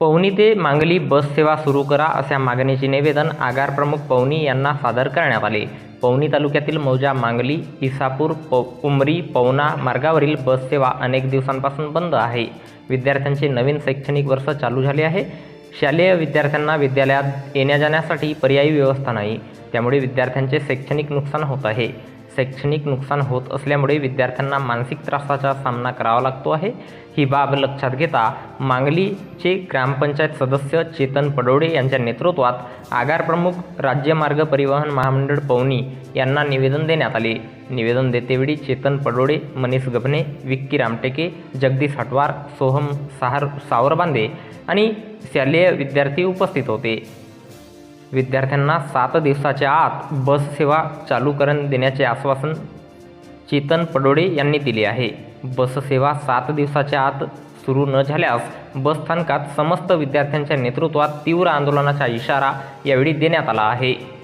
पवनी ते मांगली बस सेवा सुरू करा अशा मागणीचे निवेदन आगार प्रमुख पवनी यांना सादर करण्यात आले. पवनी तालुक्यातील मौजा मांगली इसापूर प उमरी पवना मार्गावरील बस सेवा अनेक दिवसांपासून बंद आहे. विद्यार्थ्यांचे नवीन शैक्षणिक वर्ष चालू झाले आहे. शालेय विद्यार्थ्यांना विद्यालयात येण्या जाण्यासाठी पर्यायी व्यवस्था नाही. त्यामुळे विद्यार्थ्यांचे शैक्षणिक नुकसान होत आहे. शैक्षणिक नुकसान होत असल्यामुळे विद्यार्थ्यांना मानसिक त्रासाचा सामना करावा लागतो आहे. ही बाब लक्षात घेता मांगलीचे ग्रामपंचायत सदस्य चेतन पडोडे यांच्या नेतृत्वात आगार प्रमुख राज्य मार्ग परिवहन महामंडळ पवनी यांना निवेदन देण्यात आले. निवेदन देतेवेळी चेतन पडोडे मनीष गभने विक्की रामटेके जगदीश हटवार सोहम साहर सावरबांदे आणि शालेय विद्यार्थी उपस्थित होते. विद्यार्थ्यांना सात दिवसाच्या आत बस सेवा चालू करून देण्याचे आश्वासन चेतन पडोडे यांनी दिले आहे. बससेवा सात दिवसाच्या आत सुरू न झाल्यास बसस्थानकात समस्त विद्यार्थ्यांच्या नेतृत्वात तीव्र आंदोलनाचा इशारा यावेळी देण्यात आला आहे.